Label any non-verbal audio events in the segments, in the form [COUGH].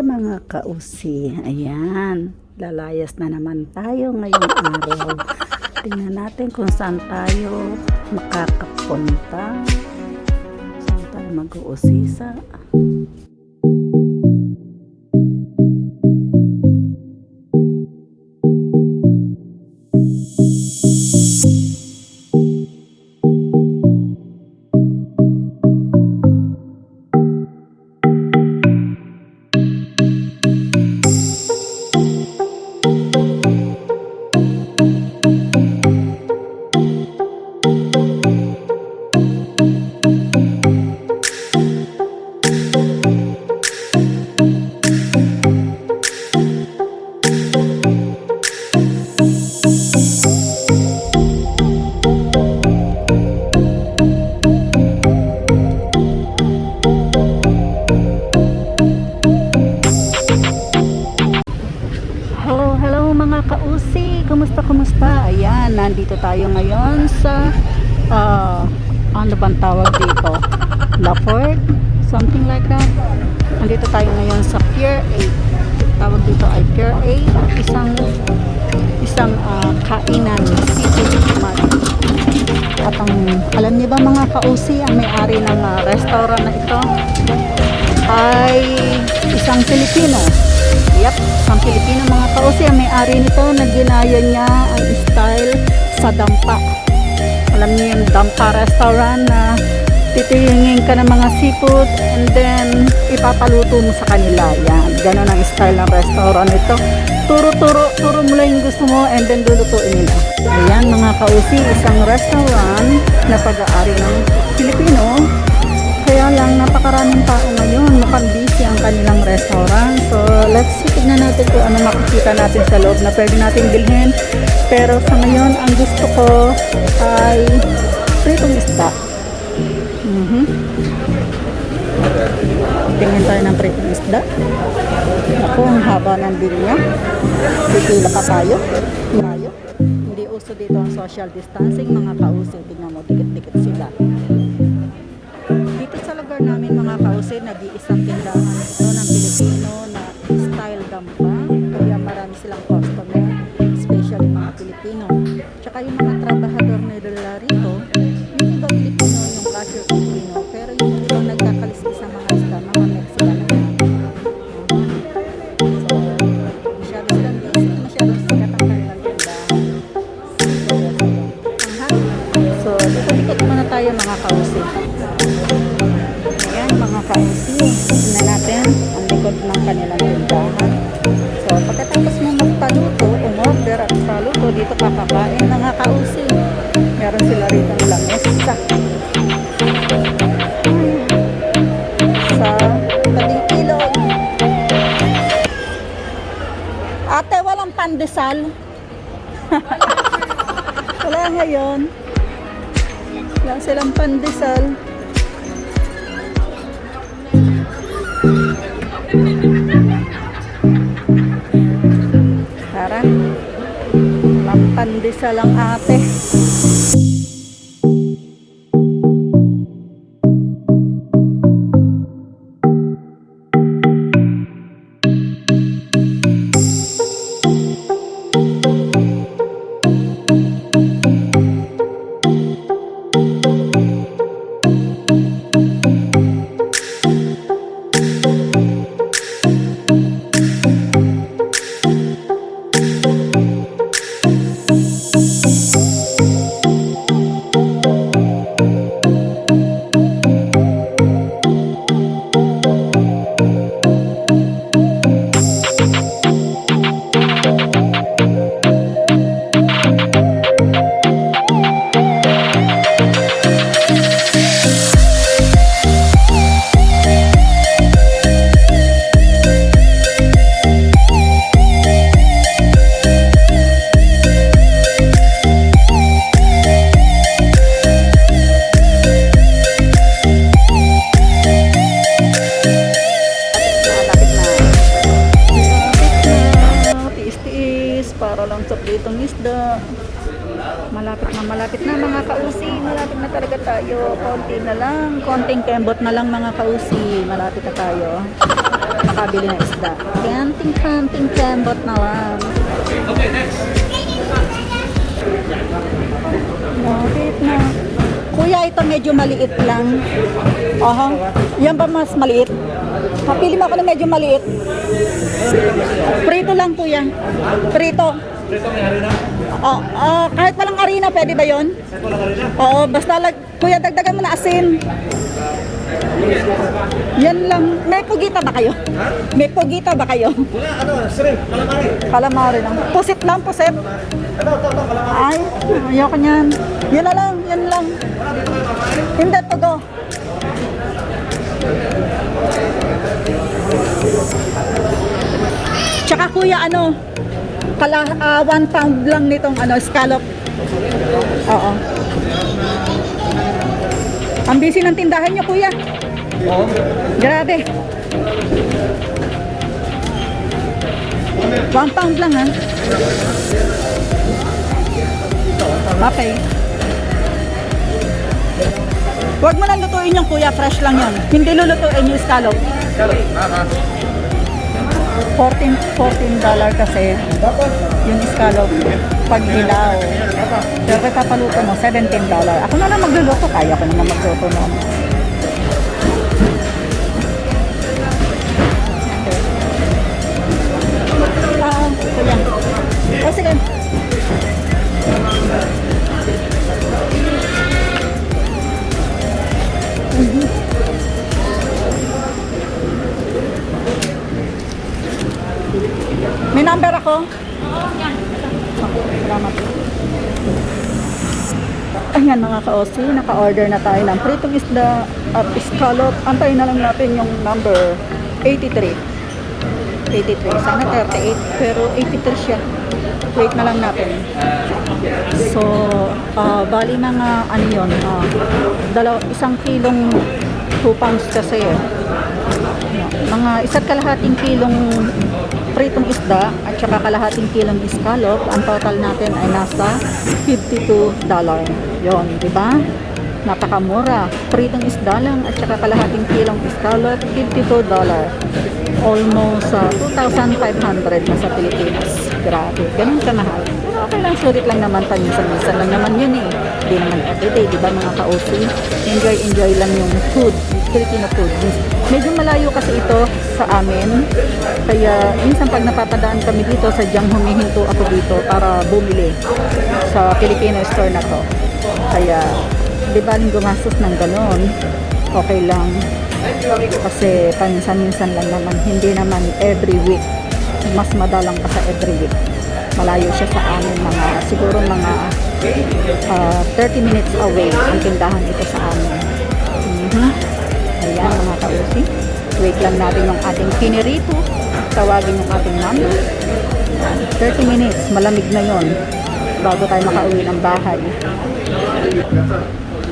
Mga kausi, ayan, lalayas na naman tayo ngayong araw. Tingnan natin kung saan tayo makakapunta. Saan tayo mag-uusisa. Mga kausi. Kumusta, kumusta? Ayan, nandito tayo ngayon sa ah, ano bang tawag dito? [LAUGHS] Lafort? Something like that. Nandito tayo ngayon sa Pier 8. Tawag dito ay Pier 8. Isang isang ah, kainan seafood mart. At ang alam niyo ba mga kausi, ang may-ari ng ah, restaurant na ito ay isang Pilipino. Yep, isang Pilipino mga kausi ang may-ari nito na ginaya niya ang style sa dampa. Alam niyo yung dampa restaurant na titingin ka ng mga seafood and then ipapaluto mo sa kanila. Yan, ganun ang style ng restaurant ito. Turo-turo, turo mo lang yung gusto mo and then lulutuin nila. Ayan mga kausi, isang restaurant na pag-aari ng Pilipino lang, napakaraming tao ngayon. Mukhang busy ang kanilang restaurant. So, let's see, tignan natin kung ano makikita natin sa loob na pwede natin bilhin. Pero sa ngayon, ang gusto ko ay pritong isda. Mhm. Tingin tayo ng pritong isda. Ako, ang haba ng bill niya. Pipila pa tayo. Tayo. Hindi uso dito ang social distancing. Mga kauso, tingnan mo, dikit-dikit sila. Kausin, nag-iisang tindahan likod ng kanilang tindahan. So pagkatapos mo magpaluto, umorder at sa luto, dito kakakain mga ka-MC. Meron sila rito ng lamesa. Sa tabing ilog. Ate, walang pandesal. [LAUGHS] Wala ngayon. Wala silang pandesal. Mampandisa lang ate. Konti na lang. Konting kembot na lang mga kausi. Malapit na tayo. makabili ng isda. Kanting-kanting kembot na lang. Bakit na? Kuya, ito medyo maliit lang. Aha. Yan ba mas maliit? Kapili mo ako ng medyo maliit. Prito lang, kuya. Prito. Oh, ah, kahit walang arena, pwede ba yon? Oo, basta lag, kuya, dagdagan mo na asin. Yan lang. May pugita ba kayo? May pugita ba kayo? Wala, ano, shrimp, calamari. Calamari lang. Pusit lang, pusit. Ito, ito, ito, calamari. Ay, ayoko niyan. Yan na lang, yan lang. Hindi, tugo. Tsaka kuya, ano, kala, ah, one pound lang nitong ano, scallop. Oo. Ang busy ng tindahan niyo, kuya. Oo. Grabe. One pound lang, ha? Okay. Huwag mo na lutuin yung kuya, fresh lang yan. Hindi lulutuin yung scallop. Ah, ah. 14 14 dollar kasi yung scallop pag hilaw. Pero kung papaluto mo, 17 dollar. Ako na lang magluluto, kaya ko naman magluto noon. Ah, kuya. Oh, sige. Ayan mga ka-OC, naka-order na tayo ng pritong isda at scallop. Antayin na lang natin yung number 83. 83. Sana 38, pero 83 siya. Wait na lang natin. So, ah, bali mga ano yun, ah, dalaw, isang kilong 2 pounds kasi eh. Mga isa't kalahating kilong pritong isda at saka kalahating kilong scallop, ang total natin ay nasa 52 dollar. Yon, di ba? Napakamura. Pritong isda lang at saka kalahating kilong scallop, 52 dollar. Almost uh, 2,500 na sa Pilipinas. Grabe, ganun kamahal. Pero okay lang, sulit lang naman, paminsan-minsan lang naman yun eh. Hindi naman everyday, di ba mga ka-OC? Enjoy, enjoy lang yung food, Filipino food. Medyo malayo kasi ito sa amin. Kaya minsan pag napapadaan kami dito, sadyang humihinto ako dito para bumili sa Filipino store na to. Kaya, di ba gumastos ng ganon? Okay lang. Kasi paminsan-minsan lang naman, hindi naman every week. Mas madalang pa sa every week. Malayo siya sa amin mga, siguro mga ah, 30 minutes away ang tindahan ito sa amin. Mhm. Ayan mga kausi. Wait lang natin yung ating pinirito. Tawagin yung ating number. Ayan, 30 minutes, malamig na yon bago tayo makauwi ng bahay.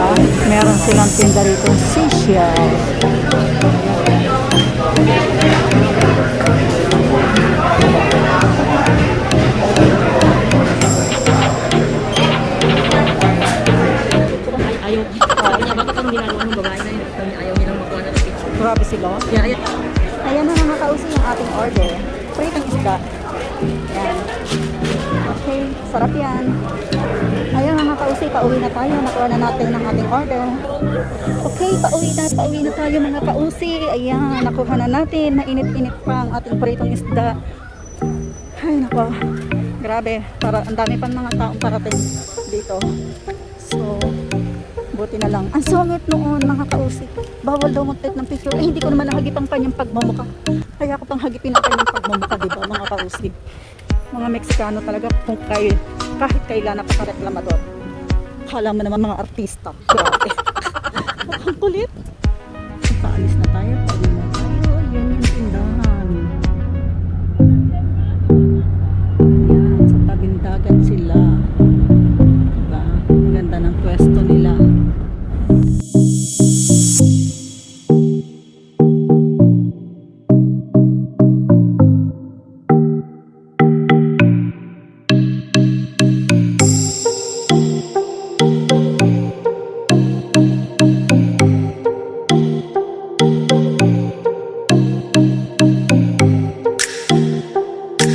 Diba? Meron silang tinda rito seashells. ayaw. Sabi niya, bakit anong ginagawa ng babae na yun? Ayaw nilang makuha ng picture. Grabe sila. Yeah, ayan. Ayan na mga kausi yung ating order. Pritong isda. Okay, sarap yan. Ayan mga kausi, pauwi na tayo. Nakuha na natin ng ating order. Okay, pauwi na, pauwi na tayo mga kausi. Ayan, nakuha na natin. Mainit-init pa ang ating pritong isda. Ay, nako. Grabe, para ang dami pa mga taong parating dito. So, buti na lang. Ang sungit noon, mga kausik. Bawal daw mag-take ng picture. Eh, hindi ko naman nahagip ang kanyang pagmamukha. Kaya ako pang hagipin ang kanyang pagmamukha, di ba, mga kausik? Mga Meksikano talaga, kung kay, kahit kailan napaka-reklamador. Akala mo naman mga artista. Grabe. [LAUGHS] Ang kulit. Paalis na tayo. Pauwi na. Yan yung tindahan. Yan. Sa tabing dagat sila.